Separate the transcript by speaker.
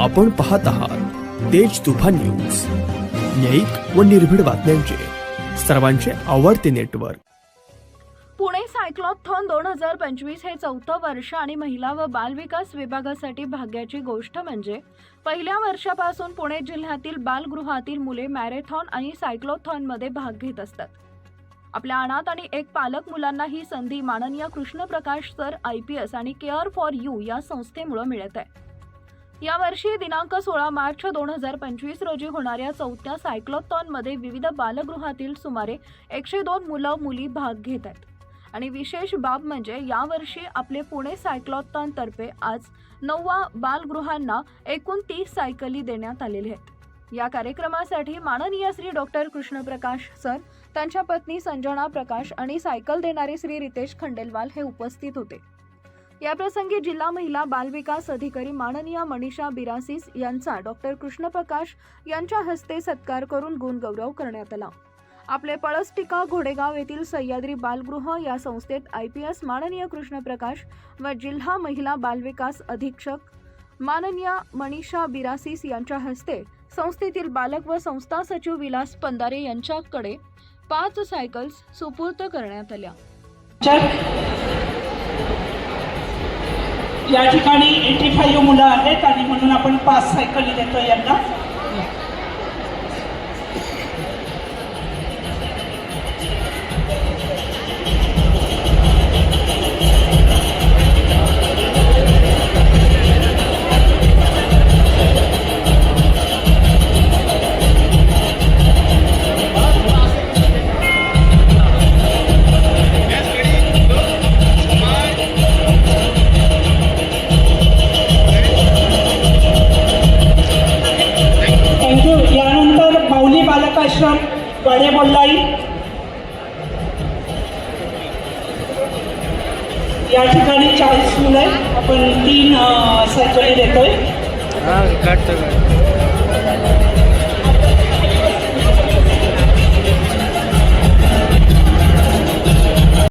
Speaker 1: आपण पाहत आहात तेज तुफान न्यूज. न्यायिक व निर्भीड बातम्यांचे. सर्वांचे आवडते नेटवर्क.
Speaker 2: पुणे सायक्लॉथॉन दोन हजार पंचवीस हे चौथं वर्ष आणि महिला व बालविकास विभागासाठी भाग्याची गोष्ट म्हणजे पहिल्या वर्षापासून पुणे जिल्ह्यातील बालगृहातील मुले मॅरेथॉन आणि सायक्लोथॉनमध्ये भाग घेत असतात. आपल्या अनाथ आणि एक पालक मुलांना ही संधी माननीय Krishnaprakash sir I P S आणि केअर फॉर यू या संस्थेमुळे मिळत आहे. यावर्षी दिनांक सोळा मार्च दोन हजार पंचवीस रोजी होणाऱ्या चौथ्या सायक्लोथॉनमध्ये विविध बालगृहातील सुमारे एकशे दोन मुलं मुली भाग घेत आहेत. आणि विशेष बाब म्हणजे यावर्षी आपले पुणे सायक्लॉथॉनतर्फे आज नववा बालगृहांना एकूण तीस सायकली देण्यात आलेल्या आहेत. या कार्यक्रमासाठी माननीय श्री डॉक्टर कृष्णप्रकाश सर त्यांच्या पत्नी संजना प्रकाश आणि सायकल देणारे श्री रितेश खंडेलवाल हे उपस्थित होते. याप्रसंगी जिल्हा महिला बालविकास अधिकारी माननीय मनीषा बिरासिस यांचा डॉक्टर कृष्णप्रकाश यांच्या हस्ते सत्कार करून गुणगौरव करण्यात आला. आपले पळसटिका घोडेगाव येथील सह्याद्री बालगृह या संस्थेत आय पी एस माननीय कृष्णप्रकाश व जिल्हा महिला बालविकास अधीक्षक माननीय मनीषा बिरासिस यांच्या हस्ते संस्थेतील बालक व संस्था सचिव विलास पंदारे यांच्याकडे पाच सायकल्स सुपूर्द करण्यात आल्या.
Speaker 3: या ठिकाणी एटी फाईव्ह मुलं आहेत आणि म्हणून आपण पाच सायकली देतो यांना. माऊली बालक आश्रम वाडे बोल्लाई या ठिकाणी चाळीस मुलं आहेत. आपण तीन सर्जरी देतोय.